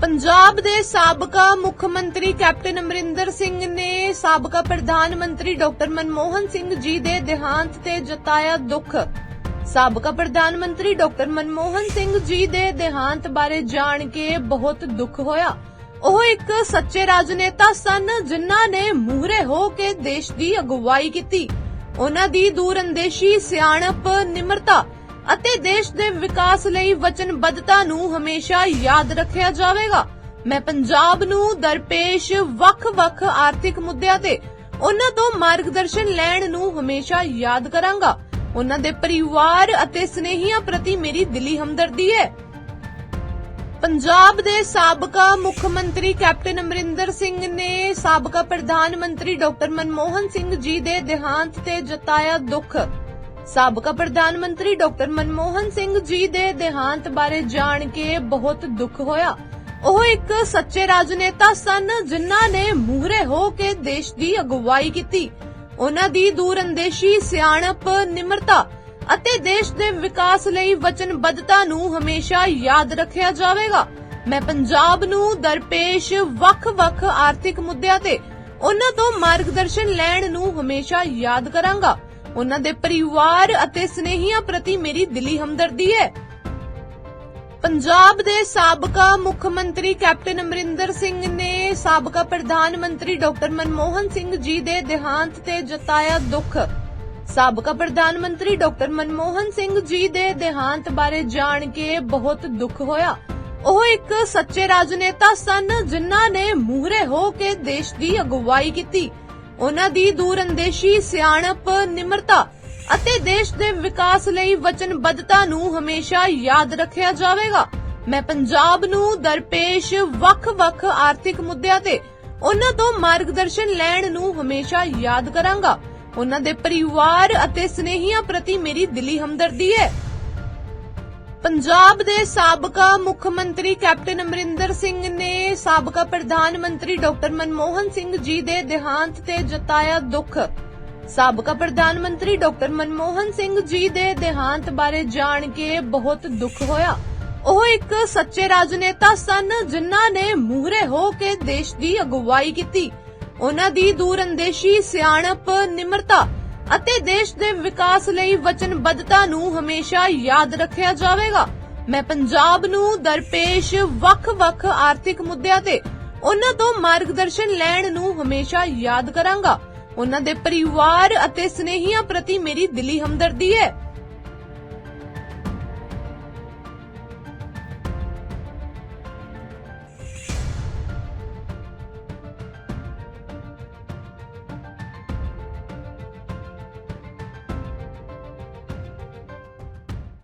ਪੰਜਾਬ ਦੇ ਸਾਬਕਾ ਮੁੱਖ ਮੰਤਰੀ ਕੈਪਟਨ ਅਮਰਿੰਦਰ ਸਿੰਘ ਨੇ ਸਾਬਕਾ ਪ੍ਰਧਾਨ ਮੰਤਰੀ ਡਾਕਟਰ ਮਨਮੋਹਨ ਸਿੰਘ ਜੀ ਦੇ ਦੇਹਾਂਤ ਤੇ ਜਤਾਇਆ ਦੁੱਖ। ਸਾਬਕਾ ਪ੍ਰਧਾਨ ਮੰਤਰੀ ਡਾਕਟਰ ਮਨਮੋਹਨ ਸਿੰਘ ਜੀ ਦੇ ਦੇਹਾਂਤ ਬਾਰੇ ਜਾਣ ਕੇ ਬਹੁਤ ਦੁੱਖ ਹੋਇਆ। ਉਹ ਇੱਕ ਸੱਚੇ ਰਾਜਨੇਤਾ ਸਨ ਜਿਨ੍ਹਾਂ ਨੇ ਮੂਹਰੇ ਹੋ ਕੇ ਦੇਸ਼ ਦੀ ਅਗਵਾਈ ਕੀਤੀ। ਉਹਨਾਂ ਦੀ ਦੂਰਅੰਦੇਸ਼ੀ ਸਿਆਣਪ ਨਿਮਰਤਾ ਅਤੇ ਦੇਸ਼ ਦੇ ਵਿਕਾਸ ਲਈ ਵਚਨਬੱਧਤਾ ਨੂੰ ਹਮੇਸ਼ਾ ਯਾਦ ਰੱਖਿਆ ਜਾਵੇਗਾ। ਮੈਂ ਪੰਜਾਬ ਨੂੰ ਦਰਪੇਸ਼ ਵੱਖ-ਵੱਖ ਆਰਥਿਕ ਮੁੱਦਿਆਂ ਤੇ ਉਹਨਾਂ ਤੋਂ ਮਾਰਗਦਰਸ਼ਨ ਲੈਣ ਨੂੰ ਹਮੇਸ਼ਾ ਯਾਦ ਕਰਾਂਗਾ। ਉਹਨਾਂ ਦੇ ਪਰਿਵਾਰ ਅਤੇ ਸਨੇਹੀਆਂ ਪ੍ਰਤੀ ਮੇਰੀ ਦਿਲੀ ਹਮਦਰਦੀ ਹੈ। ਪੰਜਾਬ ਦੇ ਸਾਬਕਾ ਮੁੱਖ ਮੰਤਰੀ ਕੈਪਟਨ ਅਮਰਿੰਦਰ ਸਿੰਘ ਨੇ ਸਾਬਕਾ ਪ੍ਰਧਾਨ ਮੰਤਰੀ ਡਾਕਟਰ ਮਨਮੋਹਨ ਸਿੰਘ ਜੀ ਦੇ ਦੇਹਾਂਤ ਤੇ ਜਤਾਇਆ ਦੁੱਖ। ਸਾਬਕਾ ਪ੍ਰਧਾਨ ਮੰਤਰੀ ਡਾਕਟਰ ਮਨਮੋਹਨ ਸਿੰਘ ਜੀ ਦੇ ਦੇਹਾਂਤ ਬਾਰੇ ਜਾਣ ਕੇ ਬਹੁਤ ਦੁੱਖ ਹੋਇਆ। ਉਹ ਇੱਕ ਸੱਚੇ ਰਾਜਨੇਤਾ ਸਨ, ਜਿਨ੍ਹਾਂ ਨੇ ਮੂਹਰੇ ਹੋ ਕੇ ਦੇਸ਼ ਦੀ ਅਗਵਾਈ ਕੀਤੀ। ਉਹਨਾਂ ਦੀ ਦੂਰਅੰਦੇਸ਼ੀ, ਸਿਆਣਪ, ਨਿਮਰਤਾ ਅਤੇ ਦੇਸ਼ ਦੇ ਵਿਕਾਸ ਲਈ ਵਚਨਬੱਧਤਾ ਨੂੰ ਹਮੇਸ਼ਾ ਯਾਦ ਰੱਖਿਆ ਜਾਵੇਗਾ। ਮੈਂ ਪੰਜਾਬ ਨੂੰ ਦਰਪੇਸ਼ ਵੱਖ-ਵੱਖ ਆਰਥਿਕ ਮੁੱਦਿਆਂ ਤੇ ਉਹਨਾਂ ਤੋਂ ਮਾਰਗਦਰਸ਼ਨ ਲੈਣ ਨੂੰ ਹਮੇਸ਼ਾ ਯਾਦ ਕਰਾਂਗਾ। ਉਹਨਾਂ ਦੇ ਪਰਿਵਾਰ ਅਤੇ ਸਨੇਹੀਆਂ ਪ੍ਰਤੀ ਮੇਰੀ ਦਿਲੀ ਹਮਦਰਦੀ ਹੈ। ਪੰਜਾਬ ਦੇ ਸਾਬਕਾ ਮੁੱਖ ਮੰਤਰੀ ਕੈਪਟਨ ਅਮਰਿੰਦਰ ਸਿੰਘ ਨੇ ਸਾਬਕਾ ਪ੍ਰਧਾਨ ਮੰਤਰੀ ਡਾਕਟਰ ਮਨਮੋਹਨ ਸਿੰਘ ਜੀ ਦੇ ਦੇਹਾਂਤ ਤੇ ਜਤਾਇਆ ਦੁੱਖ। ਸਾਬਕਾ ਪ੍ਰਧਾਨ ਮੰਤਰੀ ਡਾਕਟਰ ਮਨਮੋਹਨ ਸਿੰਘ ਜੀ ਦੇ ਦੇਹਾਂਤ ਬਾਰੇ ਜਾਣ ਕੇ ਬਹੁਤ ਦੁੱਖ ਹੋਇਆ। ਉਹ ਇੱਕ ਸੱਚੇ ਰਾਜਨੇਤਾ ਸਨ, ਜਿਨ੍ਹਾਂ ਨੇ ਮੂਹਰੇ ਹੋ ਕੇ ਦੇਸ਼ ਦੀ ਅਗਵਾਈ ਕੀਤੀ। ਉਹਨਾਂ ਦੀ ਦੂਰਅੰਦੇਸ਼ੀ ਸਿਆਣਪ ਨਿਮਰਤਾ ਅਤੇ ਦੇਸ਼ ਦੇ ਵਿਕਾਸ ਲਈ ਵਚਨਬੱਧਤਾ ਨੂੰ ਹਮੇਸ਼ਾ ਯਾਦ ਰੱਖਿਆ ਜਾਵੇਗਾ। ਮੈਂ ਪੰਜਾਬ ਨੂੰ ਦਰਪੇਸ਼ ਵੱਖ-ਵੱਖ ਆਰਥਿਕ ਮੁੱਦਿਆਂ ਤੇ ਉਹਨਾਂ ਤੋਂ ਮਾਰਗਦਰਸ਼ਨ ਲੈਣ ਨੂੰ ਹਮੇਸ਼ਾ ਯਾਦ ਕਰਾਂਗਾ। ਉਹਨਾਂ ਦੇ ਪਰਿਵਾਰ ਅਤੇ ਸਨੇਹੀਆਂ ਪ੍ਰਤੀ ਮੇਰੀ ਦਿਲੀ ਹਮਦਰਦੀ ਹੈ। ਪੰਜਾਬ ਦੇ ਸਾਬਕਾ ਮੁੱਖ ਮੰਤਰੀ ਕੈਪਟਨ ਅਮਰਿੰਦਰ ਸਿੰਘ ਨੇ ਸਾਬਕਾ ਪ੍ਰਧਾਨ ਮੰਤਰੀ ਡਾਕਟਰ ਮਨਮੋਹਨ ਸਿੰਘ ਜੀ ਦੇ ਦੇਹਾਂਤ ਤੇ ਜਤਾਇਆ ਦੁੱਖ। ਸਾਬਕਾ ਪ੍ਰਧਾਨ ਮੰਤਰੀ ਡਾਕਟਰ ਮਨਮੋਹਨ ਸਿੰਘ ਜੀ ਦੇ ਦੇਹਾਂਤ ਬਾਰੇ ਜਾਣ ਕੇ ਬਹੁਤ ਦੁੱਖ ਹੋਇਆ। ਉਹ ਇੱਕ ਸੱਚੇ ਰਾਜਨੇਤਾ ਸਨ, ਜਿਨ੍ਹਾਂ ਨੇ ਮੂਹਰੇ ਹੋ ਕੇ ਦੇਸ਼ ਦੀ ਅਗਵਾਈ ਕੀਤੀ। ਉਹਨਾਂ ਦੀ ਦੂਰਅੰਦੇਸ਼ੀ ਸਿਆਣਪ ਨਿਮਰਤਾ ਅਤੇ ਦੇਸ਼ ਦੇ ਵਿਕਾਸ ਲਈ ਵਚਨਬੱਧਤਾ ਨੂੰ ਹਮੇਸ਼ਾ ਯਾਦ ਰੱਖਿਆ ਜਾਵੇਗਾ। ਮੈਂ ਪੰਜਾਬ ਨੂੰ ਦਰਪੇਸ਼ ਵੱਖ-ਵੱਖ ਆਰਥਿਕ ਮੁੱਦਿਆਂ ਤੇ ਉਹਨਾਂ ਤੋਂ ਮਾਰਗਦਰਸ਼ਨ ਲੈਣ ਨੂੰ ਹਮੇਸ਼ਾ ਯਾਦ ਕਰਾਂਗਾ। ਉਹਨਾਂ ਦੇ ਪਰਿਵਾਰ ਅਤੇ ਸਨੇਹੀਆਂ ਪ੍ਰਤੀ ਮੇਰੀ ਦਿਲੀ ਹਮਦਰਦੀ ਹੈ।